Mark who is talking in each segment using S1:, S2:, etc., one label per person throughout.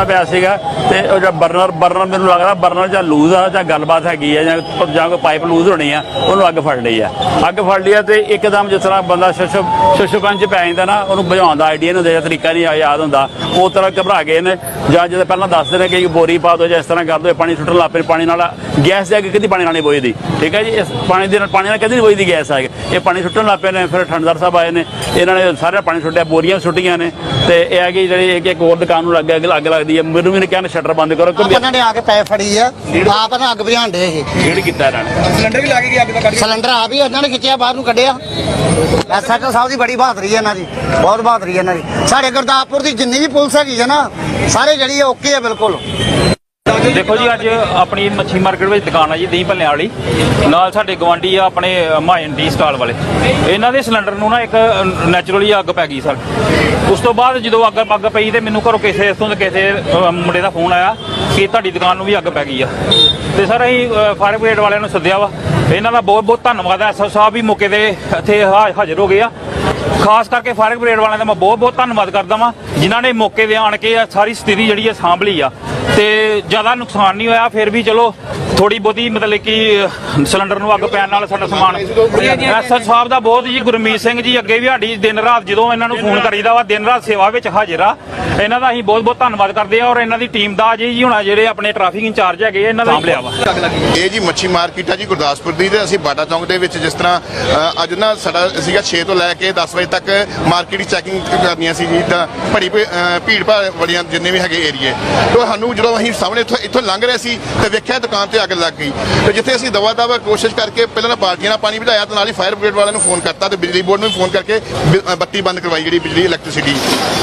S1: ਚੱਲਦਾ ਪਿਆ ਸੀਗਾ। ਤੇ ਉਹ ਜਿਹੜਾ ਬਰਨਰ ਬਰਨਰ ਮੈਨੂੰ ਲੱਗਦਾ ਬਰਨਰ ਜਾਂ ਲੂਜ਼ ਆ ਜਾਂ ਗੱਲਬਾਤ ਹੈਗੀ ਆ ਜਾਂ ਜਾਂ ਕੋਈ ਪਾਈਪ ਲੂਜ਼ ਹੋਣੀ ਆ, ਉਹਨੂੰ ਅੱਗ ਫੜ ਲਈ ਆ। ਅੱਗ ਫੜ ਲਈ ਆ ਤੇ ਇੱਕਦਮ ਜਿਸ ਤਰ੍ਹਾਂ ਬੰਦਾ ਸ਼ਸ਼ਬ 'ਚ ਪੈ ਜਾਂਦਾ ਨਾ, ਉਹਨੂੰ ਬੁਝਾਉਣ ਦਾ ਆਈਡੀਆ ਨਹੀਂ ਹੁੰਦਾ ਤਰੀਕਾ ਨਹੀਂ ਯਾਦ ਹੁੰਦਾ। ਉਹ ਤਰ੍ਹਾਂ ਘਬਰਾ ਗਏ ਨੇ, ਜਾਂ ਜਦੋਂ ਪਹਿਲਾਂ ਦੱਸਦੇ ਨੇ ਕਿ ਬੋਰੀ ਪਾ ਦੋ ਜਾਂ ਇਸ ਤਰ੍ਹਾਂ ਕਰ ਦੋ ਪਾਣੀ ਸੁੱਟਣ ਲੱਗ ਪਏ, ਪਾਣੀ ਨਾਲ ਗੈਸ ਦੇ ਅੱਗੇ ਕਦੀ ਪਾਣੀ ਨਾਲ ਨਹੀਂ ਬੋਈਦੀ ਠੀਕ ਹੈ ਜੀ? ਇਸ ਪਾਣੀ ਦੇ ਨਾਲ ਪਾਣੀ ਨਾਲ ਕਦੀ ਨਹੀਂ ਬੋਈਦੀ ਗੈਸ ਆ ਕੇ ਇਹ ਪਾਣੀ ਸੁੱਟਣ ਲੱਗ ਪਏ ਨੇ, ਫਿਰ ਠੰਡਰ ਸਾਹਿਬ ਆਏ ਨੇ, ਇਹਨਾਂ ਨੇ ਸਾਰੇ ਪਾਣੀ ਸੁੱਟਿਆ, ਬੋਰੀਆਂ ਵੀ ਸੁੱਟੀਆਂ ਨੇ, ਤੇ ਇਹ ਹੈ ਕਿ ਜਿਹੜੀ ਇੱਕ ਇੱਕ ਹੋਰ ਦੁਕਾਨ ਨੂੰ ਲੱਗ ਅੱਗ ਲੱਗਦੀ ਹੈ ਮੈਨੂੰ ਵੀ ਨੇ ਕਿਹਾ ਸ਼ਟਰ ਬੰਦ ਕਰੋ
S2: ਆਪ
S1: ਕਿਉਂਕਿ
S2: ਇਹਨਾਂ ਨੇ ਆ ਕੇ ਪੈ ਫੜੀ ਆ। ਆਪ ਨਾ ਅੱਗ ਬੁਝਾਉਣ ਦੇ ਇਹ।
S1: ਜਿਹੜੀ ਕੀਤਾ ਇਹਨਾਂ ਨੇ।
S3: ਸਿਲੰਡਰ ਵੀ ਲਾ ਕੇ ਗਿਆ ਅੱਗ ਦਾ ਕੱਢ
S2: ਸਿਲੰਡਰ ਆ ਵੀ ਇਹਨਾਂ ਨੇ ਖਿੱਚਿਆ ਬਾਹਰ ਨੂੰ ਕੱਢਿਆ। ਐਸਐਚਓ ਸਾਹਿਬ ਦੀ ਬੜੀ ਬਹਾਦਰੀ ਹੈ ਇਹਨਾਂ ਦੀ ਬਹੁਤ ਬਹਾਦਰੀ ਹੈ ਇਹਨਾਂ ਦੀ। ਸਾਡੇ ਗੁਰਦਾਸਪੁਰ ਦੀ ਜਿੰਨੀ ਵੀ ਪੁਲਿਸ ਹੈਗੀ ਹੈ ਨਾ ਸਾਰੇ ਜਿਹੜੀ ਓਕੇ ਹੈ ਬਿਲਕੁਲ।
S4: ਦੇਖੋ ਜੀ, ਅੱਜ ਆਪਣੀ ਮੱਛੀ ਮਾਰਕੀਟ ਵਿੱਚ ਦੁਕਾਨ ਆ ਜੀ, ਦਹੀਂ ਭੱਲਿਆਂ ਵਾਲੀ। ਨਾਲ ਸਾਡੇ ਗਵਾਂਢੀ ਆ ਆਪਣੇ ਮਾਇਨ ਟੀ ਸਟਾਲ ਵਾਲੇ। ਇਹਨਾਂ ਦੇ ਸਿਲੰਡਰ ਨੂੰ ਨਾ ਇੱਕ ਨੈਚੁਰਲੀ ਅੱਗ ਪੈ ਗਈ ਸਰ। ਉਸ ਤੋਂ ਬਾਅਦ ਜਦੋਂ ਅੱਗ ਅੱਗ ਪਈ ਤੇ ਮੈਨੂੰ ਘਰੋਂ ਕਿਸੇ ਇਥੋਂ ਦੇ ਕਿਸੇ ਮੁੰਡੇ ਦਾ ਫੋਨ ਆਇਆ ਕਿ ਤੁਹਾਡੀ ਦੁਕਾਨ ਨੂੰ ਵੀ ਅੱਗ ਪੈ ਗਈ ਆ। ਤੇ ਸਰ ਅਸੀਂ ਫਾਇਰ ਬ੍ਰਿਗੇਡ ਵਾਲਿਆਂ ਨੂੰ ਸੱਦਿਆ ਵਾ। ਇਹਨਾਂ ਦਾ ਬਹੁਤ ਬਹੁਤ ਧੰਨਵਾਦ ਹੈ ਐਸਓ ਸਾਹਿਬ ਵੀ ਮੌਕੇ ਤੇ ਇੱਥੇ ਹਾ- ਹਾਜ਼ਰ ਹੋ ਗਏ ਆ। ਖਾਸ ਕਰਕੇ ਫਾਇਰ ਬ੍ਰਿਗੇਡ ਵਾਲਿਆਂ ਦਾ ਮੈਂ ਬਹੁਤ ਬਹੁਤ ਧੰਨਵਾਦ ਕਰਦਾ ਵਾਂ, ਜਿਨ੍ਹਾਂ ਨੇ ਮੌਕੇ ਤੇ ਆਣ ਕੇ ਸਾਰੀ ਸਥਿਤੀ ਜਿਹੜੀ ਹੈ ਸਾਂਭ ਲਈ ਆ। ਤੇ ਜ਼ਿਆਦਾ ਨੁਕਸਾਨ ਨਹੀਂ ਹੋਇਆ ਫਿਰ ਵੀ ਚਲੋ ਥੋੜੀ ਬਹੁਤੀ ਮਤਲਬ ਕਿ ਸਿਲੰਡਰ ਨੂੰ ਅੱਗ ਪੈਣ ਨਾਲ ਸਾਡਾ ਸਮਾਨ ਐਸਐਚ ਸਾਹਿਬ ਦਾ ਬਹੁਤ ਜੀ ਗੁਰਮੀਤ ਸਿੰਘ ਜੀ ਅੱਗੇ ਵੀ ਸਾਡੀ ਦਿਨ ਰਾਤ ਜਦੋਂ ਇਹਨਾਂ ਨੂੰ ਫੋਨ ਕਰੀਦਾ ਵਾ ਦਿਨ ਰਾਤ ਸੇਵਾ ਵਿੱਚ ਹਾਜ਼ਰ ਆ। ਇਹਨਾਂ ਦਾ ਅਸੀਂ ਬਹੁਤ ਬਹੁਤ ਧੰਨਵਾਦ ਕਰਦੇ ਆ ਔਰ ਇਹਨਾਂ ਦੀ ਟੀਮ ਦਾ ਜੀ ਜੀ ਹੁਣਾ ਜਿਹੜੇ ਆਪਣੇ ਟ੍ਰੈਫਿਕ ਇੰਚਾਰਜ ਹੈਗੇ ਇਹਨਾਂ ਦਾ ਲਿਆ ਵਾ।
S5: ਇਹ ਜੀ ਮੱਛੀ ਮਾਰਕੀਟ ਆ ਜੀ ਗੁਰਦਾਸਪੁਰ ਦੀ ਤੇ ਅਸੀਂ ਬਾਟਾ ਚੌਂਕ ਦੇ ਵਿੱਚ ਜਿਸ ਤਰ੍ਹਾਂ ਅੱਜ ਨਾ ਸਾਡਾ ਸੀਗਾ 6 ਤੋਂ ਲੈ ਕੇ 10 ਵਜੇ ਤੱਕ ਮਾਰਕੀਟ ਦੀ ਚੈਕਿੰਗ ਕਰਨੀਆਂ ਸੀ ਜੀ ਤਾਂ ਭੜੀ ਭੀੜ ਭਾੜ ਵਾਲੀਆਂ ਜਿੰਨੇ ਵੀ ਹੈਗੇ ਏਰੀਏ। ਤੋਂ ਸਾਨੂੰ ਜਦੋਂ ਅਸੀਂ ਸਾਹਮਣੇ ਇੱਥੋਂ ਇੱਥੋਂ ਲੰਘ ਰਹੇ ਸੀ ਤੇ ਵੇਖਿਆ ਦੁਕਾਨ ਤੇ ਅੱਗ ਲੱਗ ਗਈ। ਤੇ ਜਿੱਥੇ ਅਸੀਂ ਦਵਾ ਦਵਾ ਕੋਸ਼ਿਸ਼ ਕਰਕੇ ਪਹਿਲਾਂ ਤਾਂ ਬਾਲਟੀਆਂ ਨਾਲ ਪਾਣੀ ਵਧਾਇਆ ਤੇ ਨਾਲ ਹੀ ਫਾਇਰ ਬ੍ਰਿਗੇਡ ਵਾਲਿਆਂ ਨੂੰ ਫੋਨ ਕਰਤਾ ਤੇ ਬਿਜਲੀ ਬੋਰਡ ਨੂੰ ਵੀ ਫੋਨ ਕਰਕੇ ਬੱਤੀ ਬੰਦ ਕਰਵਾਈ ਜਿਹੜੀ ਬਿਜਲੀ ਇਲੈਕਟ੍ਰਿਸਿਟੀ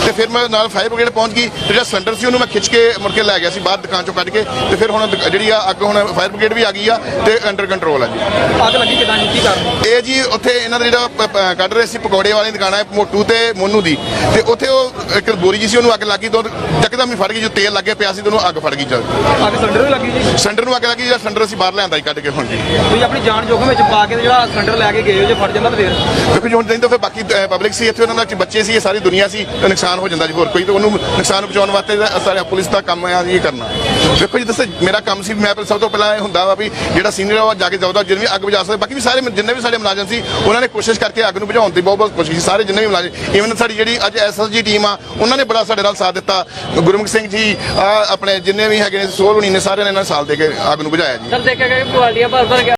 S5: ਤੇ ਫਿਰ ਮੈਂ ਨਾਲ ਫਾਇਰ ਬ੍ਰਿਗੇਡ ਪਹੁੰਚ ਗਈ ਤੇ ਜਿਹੜਾ ਸਿਲੰਡਰ ਸੀ ਉਹਨੂੰ ਮੈਂ ਖਿੱਚ ਕੇ ਮੁੜ ਕੇ ਲੈ ਗਿਆ ਸੀ ਬਾਹਰ ਦੁਕਾਨ ਚੋਂ ਕੱਢ ਕੇ। ਤੇ ਫਿਰ ਹੁਣ ਜਿਹੜੀ ਆ ਅੱਗ ਹੁਣ ਫਾਇਰ ਬ੍ਰਿਗੇਡ ਵੀ ਆ ਗਈ ਆ ਤੇ ਅੰਡਰ ਕੰਟਰੋਲ ਆ ਜੀ।
S3: ਅੱਗ ਲੱਗੀ ਕਿਦਾਂ ਜੀ? ਕੀ ਕਾਰਨ?
S5: ਇਹ ਜੀ ਉੱਥੇ ਇਹਨਾਂ ਦਾ ਜਿਹੜਾ ਕੱਢ ਰਹੇ ਸੀ ਪਕੌੜੇ ਵਾਲੀ ਦੁਕਾਨ ਹੈ ਮੋਟੂ ਤੇ ਮੋਨੂ ਦੀ। ਤੇ ਉੱਥੇ ਉਹ ਇੱਕ ਬੋਰੀ ਜੀ ਸੀ ਉਹਨੂੰ ਅੱਗ ਲੱਗੀ ਤੋਂ ਜੱਕਦਮ ਹੀ ਫੜ ਗਈ ਜੋ ਤੇਲ ਲੱਗਿਆ ਪਿਆ ਸੀ ਤੇ ਉਹਨੂੰ ਅੱਗ ਫੜ ਗਈ ਜਦ
S3: ਅੱਗ ਸਿਲੰਡਰ ਵੀ ਲੱਗੀ ਜੀ।
S5: ਸਿਲੰਡਰ ਨੂੰ ਅੱਗ ਲੱਗੀ ਜਿਹੜਾ ਸਿਲੰਡਰ ਅਸੀਂ ਬਾਹਰ ਲਿਆਂਦਾ ਸੀ ਕੱਢ ਕੇ ਹੁਣ। ਜੀ
S3: ਤੁਸੀਂ ਆਪਣੀ ਜਾਨ ਜੋਖਮ ਵਿੱਚ ਪਾ ਕੇ ਤੇ ਜਿਹੜਾ ਸਿਲੰਡਰ ਲੈ ਕੇ ਗਏ ਹੋ ਜੇ ਫਟ ਜਾਂਦਾ ਤਾਂ ਫੇਰ?
S5: ਕਿਉਂਕਿ ਹੁਣ ਨਹੀਂ ਤਾਂ ਫਿਰ ਬਾਕੀ ਪਬਲਿਕ ਸੀ ਇੱਥੇ ਉਹਨਾਂ ਦਾ ਬੱਚੇ ਸੀ ਇਹ ਸਾਰੀ ਦੁਨੀਆ ਸੀ ਤੇ ਨੁਕਸਾਨ ਹੋ ਜਾਂਦਾ ਜੀ ਹੋਰ ਕੋਈ ਤਾਂ ਉਹਨੂੰ ਨੁਕਸਾਨ ਬਚਾਉਣ ਵਾਸਤੇ ਤਾਂ ਸਾਰੇ ਪੁਲਿਸ ਦਾ ਕੰਮ ਆ ਜੀ ਇਹ ਕਰਨਾ। ਦੇਖੋ ਜੀ ਦੱਸੋ ਮੇਰਾ ਕੰਮ ਸੀ ਮੈਂ ਸਭ ਤੋਂ ਪਹਿਲਾਂ ਇਹ ਹੁੰਦਾ ਵਾ ਵੀ ਜਿਹੜਾ ਸੀਨੀਅਰ ਆ ਜਾ ਕੇ ਜਾਊਦਾ ਜਿੰਨੇ ਵੀ ਅੱਗ ਬੁਝਾ ਸਕਦੇ ਬਾਕੀ ਵੀ ਸਾਰੇ ਜਿੰਨੇ ਵੀ ਸਾਡੇ ਮੁਲਾਜ਼ਮ ਸੀ ਉਹਨਾਂ ਨੇ ਕੋਸ਼ਿਸ਼ ਕਰਕੇ ਅੱਗ ਨੂੰ ਬੁਝਾਉਣ ਦੀ ਬਹੁਤ ਬਹੁਤ ਕੋਸ਼ਿਸ਼ ਕੀਤੀ ਸਾਰੇ ਜਿੰਨੇ ਵੀ ਮੁਲਾਜ਼ਮ ਈਵਨ ਸਾਡੀ ਜਿਹੜੀ ਅੱਜ ਐਸਐਸਜੀ ਟੀਮ ਆ ਉਹਨਾਂ ਨੇ ਬੜਾ ਸਾਡੇ ਨਾਲ ਸਾਥ ਦਿੱਤਾ। ਗੁਰਮੁਖ ਸਿੰਘ ਜੀ ਆਪਣੇ ਜਿੰਨੇ ਵੀ ਹੈਗੇ ਨੇ ਸੋਲ ਹੁਣੀ ਨੇ ਸਾਰਿਆਂ ਨੇ ਇਹਨਾਂ ਨੇ ਸਾਥ ਦੇ ਕੇ ਅੱਗ ਨੂੰ ਬੁਝਾਇਆ ਜੀ।
S6: ਸਰ ਦੇਖਿਆ ਗਿਆ ਕਿ ਕੁਆਲੀਆਂ ਭਰ ਭਰ ਕੇ